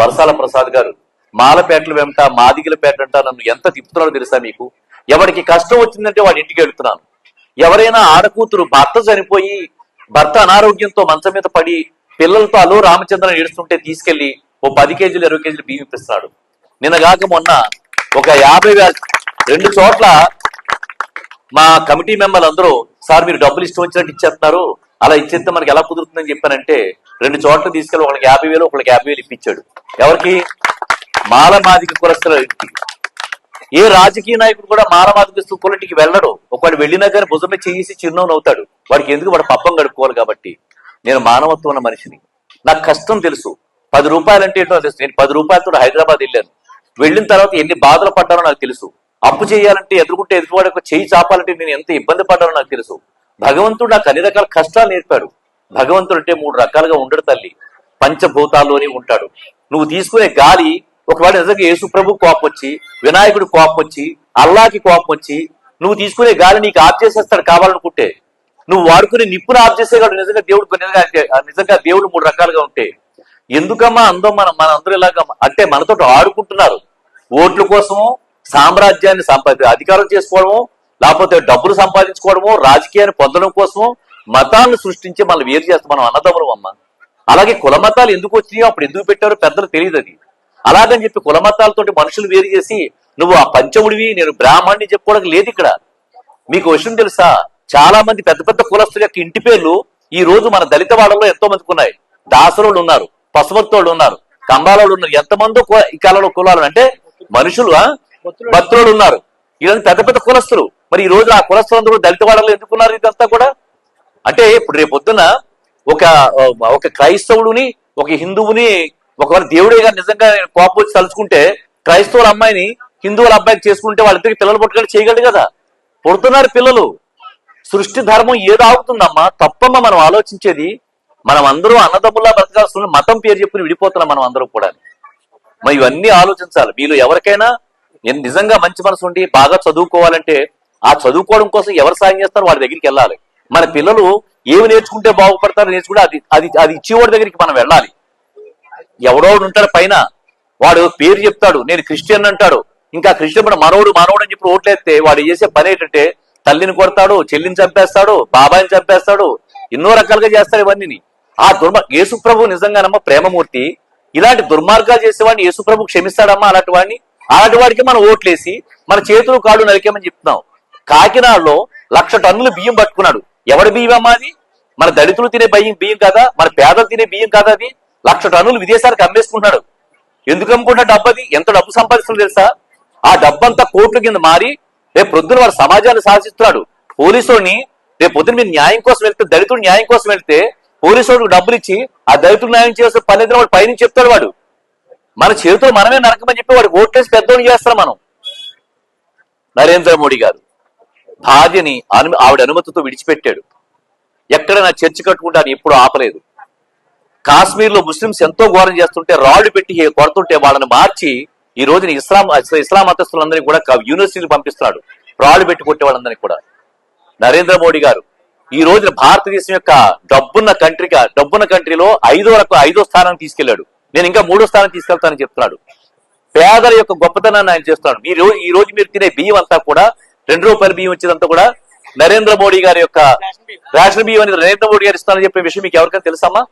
వరసాల ప్రసాద్ గారు మాలపేటలు వెంట మాదిగిలపేట అంట నన్ను ఎంత తిప్పుతున్నాడో తెలుసా మీకు? ఎవరికి కష్టం వచ్చిందంటే వాడి ఇంటికి వెళుతున్నాను. ఎవరైనా ఆడకూతురు భర్త చనిపోయి భర్త అనారోగ్యంతో మంచం మీద పడి పిల్లలతో అలో రామచంద్రన్ ఏడుస్తుంటే తీసుకెళ్ళి ఓ పది కేజీలు ఇరవై కేజీలు బియ్యం ఇప్పిస్తున్నాడు. నిన్నగాక మొన్న ఒక యాభై రెండు చోట్ల మా కమిటీ మెంబర్లు అందరూ సార్ మీరు డబ్బులు ఇష్టం వచ్చినట్టు ఇచ్చేస్తున్నారు అలా ఇచ్చేస్తే మనకి ఎలా కుదురుతుందని చెప్పానంటే రెండు చోట్ల తీసుకెళ్ళి ఒకళ్ళకి యాభై వేలు ఒకళ్ళకి యాభై వేలు ఇప్పించాడు. ఎవరికి? మాలమాదిక కులస్తుల ఇంటికి. ఏ రాజకీయ నాయకుడు కూడా మాలమాదిక కులటికి వెళ్ళడు. ఒకవాడు వెళ్ళినా కానీ భుజమే చేసి చిరునవ్వు అవుతాడు వాడికి ఎందుకు వాడు పబ్బం గడుపుకోవాలి కాబట్టి? నేను మానవత్వం ఉన్న మనిషిని. నాకు కష్టం తెలుసు. పది రూపాయలంటే ఏంటో తెలుసు. నేను పది రూపాయలతో హైదరాబాద్ వెళ్ళాను. వెళ్ళిన తర్వాత ఎన్ని బాధలు పడ్డానో నాకు తెలుసు. అప్పు చేయాలంటే ఎదుర్కొంటే ఎదుటివాడు చేయి చాపాలంటే నేను ఎంత ఇబ్బంది పడ్డానో నాకు తెలుసు. భగవంతుడు నాకు అన్ని రకాల కష్టాలు నేర్పాడు. భగవంతుడు అంటే మూడు రకాలుగా ఉండడు తల్లి. పంచభూతాల్లోనే ఉంటాడు. నువ్వు తీసుకునే గాలి ఒకవేళ నిజంగా యేసుప్రభు కోపం వచ్చి వినాయకుడు కోపం వచ్చి అల్లాకి కోపం వచ్చి నువ్వు తీసుకునే గాలి నీకు ఆఫ్ చేసేస్తాడు కావాలనుకుంటే నువ్వు వాడుకునే నిప్పును ఆఫ్ చేసేవాడు నిజంగా దేవుడు నిజంగా నిజంగా దేవుడు మూడు రకాలుగా ఉంటే ఎందుకమ్మా అందం మనం మన అందరూ ఇలాగా అంటే మనతో ఆడుకుంటున్నారు. ఓట్ల కోసము సామ్రాజ్యాన్ని సంపాది అధికారం చేసుకోవడము లేకపోతే డబ్బులు సంపాదించుకోవడము రాజకీయాన్ని పొందడం కోసము మతాలను సృష్టించి మనం వేరు చేస్తాం మనం అన్నదమ్ములం అమ్మ. అలాగే కుల మతాలు ఎందుకు వచ్చినాయో అప్పుడు ఎందుకు పెట్టారో పెద్దలు తెలియదు అది. అలాగని చెప్పి కుల మతాలతోటి మనుషులు వేరు చేసి నువ్వు ఆ పంచముడివి నేను బ్రాహ్మణ్ణి చెప్పుకోవడానికి లేదు ఇక్కడ. మీకు విషయం తెలుసా? చాలా మంది పెద్ద పెద్ద కులస్తుల యొక్క ఇంటి పేర్లు ఈ రోజు మన దళిత వాళ్ళలో ఎంతో మందికి ఉన్నాయి. దాసరోళ్ళు ఉన్నారు పశుభక్తులు ఉన్నారు కంబాలోళ్ళు ఉన్నారు. ఎంతమందో ఈ కాలంలో కులాలు అంటే మనుషులు భక్తులు ఉన్నారు. ఇలాంటి పెద్ద పెద్ద కులస్తులు. మరి ఈ రోజు ఆ కులస్తులందరూ దళిత వాళ్ళలో ఎందుకున్నారు ఇదంతా కూడా? అంటే ఇప్పుడు రేపు పొద్దున ఒక ఒక క్రైస్తవుడిని ఒక హిందువుని ఒకవేళ దేవుడే గారు నిజంగా కోపం వచ్చి తలుచుకుంటే క్రైస్తవుల అమ్మాయిని హిందువుల అబ్బాయికి చేసుకుంటే వాళ్ళిద్దరికి పిల్లలు పుట్టగలి చేయగలడు కదా? పుడుతున్నారు పిల్లలు. సృష్టి ధర్మం ఏదో ఆగుతుందమ్మా? తప్పమ్మా మనం ఆలోచించేది. మనం అందరూ అన్నదమ్ముల్లా బ్రతకాల్సిన మతం పేరు చెప్పుకుని విడిపోతున్నాం మనం అందరూ కూడా. మరి ఇవన్నీ ఆలోచించాలి. మీరు ఎవరికైనా నిజంగా మంచి మనసు ఉండి బాగా చదువుకోవాలంటే ఆ చదువుకోవడం కోసం ఎవరు సాయం చేస్తారో? వాళ్ళ దగ్గరికి వెళ్ళాలి. మన పిల్లలు ఏమి నేర్చుకుంటే బాగుపడతారో నేర్చుకుంటే అది అది అది ఇచ్చేవాడి దగ్గరికి మనం వెళ్ళాలి. ఎవడో ఉంటాడు పైన వాడు పేరు చెప్తాడు నేను క్రిస్టియన్ అంటాడు ఇంకా క్రిస్టియన్ కూడా మనోడు మనోడు అని చెప్పి ఓట్లేస్తే వాడు చేసే పని ఏంటంటే తల్లిని కొడతాడు చెల్లిని చంపేస్తాడు బాబాయిని చంపేస్తాడు ఎన్నో రకాలుగా చేస్తాడు ఇవన్నీ ఆ దుర్మ యేసుప్రభు నిజంగానమ్మా ప్రేమమూర్తి ఇలాంటి దుర్మార్గాలు చేసేవాడిని యేసుప్రభు క్షమిస్తాడమ్మా అలాంటి వాడిని. అలాంటి వాడికి మనం ఓట్లేసి మన చేతులు కాళ్ళు నరికేమని చెప్తున్నాం. కాకినాడలో లక్ష టన్నులు బియ్యం పట్టుకున్నాడు. ఎవడి బియ్యం అమ్మా అది? మన దళితులు తినే బియ్యం బియ్యం కదా? మన పేదలు తినే బియ్యం కదా అది? లక్ష టన్నులు విదేశాలకు అమ్మేసుకుంటున్నాడు. ఎందుకు అమ్ముకుంటా డబ్బు అది ఎంత డబ్బు సంపాదిస్తుంది తెలుసా? ఆ డబ్బంతా కోట్ల కింద మారి రేపు పొద్దున వాడు సమాజాన్ని శాసిస్తున్నాడు పోలీసుని రేపు పొద్దున మీరు న్యాయం కోసం వెళ్తే దళితుడు న్యాయం కోసం వెళ్తే పోలీసుడికి డబ్బులు ఇచ్చి ఆ దళితుడు న్యాయం చేస్తే పని వాడు పైనుంచి చెప్తాడు వాడు. మన చేతితో మనమే నరకమని చెప్పి వాడు ఓట్లేసి పెద్దోడు చేస్తారు మనం. నరేంద్ర మోడీ గారు. భార్యని అను ఆవిడ అనుమతితో విడిచిపెట్టాడు. ఎక్కడ నా చర్చి కట్టుకుంటాను ఎప్పుడు ఆపలేదు. కాశ్మీర్లో ముస్లింస్ ఎంతో ఘోరం చేస్తుంటే రాళ్ళు పెట్టి కొడుతుంటే వాళ్ళని మార్చి ఈ రోజున ఇస్లాం ఇస్లాం మతస్థులందరినీ కూడా క- యూనివర్సిటీలు పంపిస్తున్నాడు. రాళ్ళు పెట్టి కొట్టే వాళ్ళందరినీ కూడా. నరేంద్ర మోడీ గారు ఈ రోజున భారతదేశం యొక్క డబ్బున్న కంట్రీగా డబ్బున్న కంట్రీలో ఐదో రకం ఐదో స్థానానికి తీసుకెళ్ళాడు నేను ఇంకా మూడో స్థానం తీసుకెళ్తానని చెప్తున్నాడు. పేదల యొక్క గొప్పతనాన్ని ఆయన చేస్తున్నాడు. మీరు ఈ రోజు మీరు తినే బియ్యం అంతా కూడా రెండు రూపాయల బియ్యం వచ్చేదంతా కూడా నరేంద్ర మోడీ గారి యొక్క రేషన్ బియ్యం అనేది నరేంద్ర మోడీ గారు ఇస్తానని చెప్పే విషయం మీకు ఎవరికైనా తెలుసమ్మా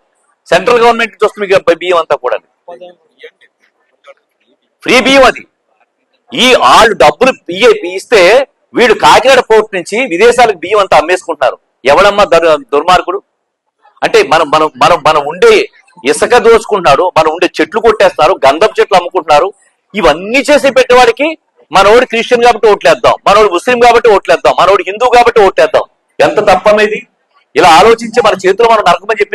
సెంట్రల్ గవర్నమెంట్ నుంచి వస్తుంది మీకు బియ్యం అంతా కూడా. ఫ్రీ బియ్యం అది. ఈ వాళ్ళు డబ్బులు బియ్య ఇస్తే వీడు కాకినాడ పోర్ట్ నుంచి విదేశాలకు బియ్యం అంతా అమ్మేసుకుంటున్నారు. ఎవడమ్మా దుర్- దుర్మార్గుడు? అంటే మనం మనం మనం మనం ఉండే ఇసుక దోచుకుంటున్నాడు మనం ఉండే చెట్లు కొట్టేస్తున్నారు గంధపు చెట్లు అమ్ముకుంటున్నారు ఇవన్నీ చేసి పెట్టేవాడికి మనోడు క్రిస్టియన్ కాబట్టి ఓట్లేద్దాం మనోడు ముస్లిం కాబట్టి ఓట్లేద్దాం మనోడు హిందూ కాబట్టి ఓట్లేద్దాం. ఎంత తప్పమేది ఇలా ఆలోచించి మన చేతిలో మనం నరకమని చెప్పి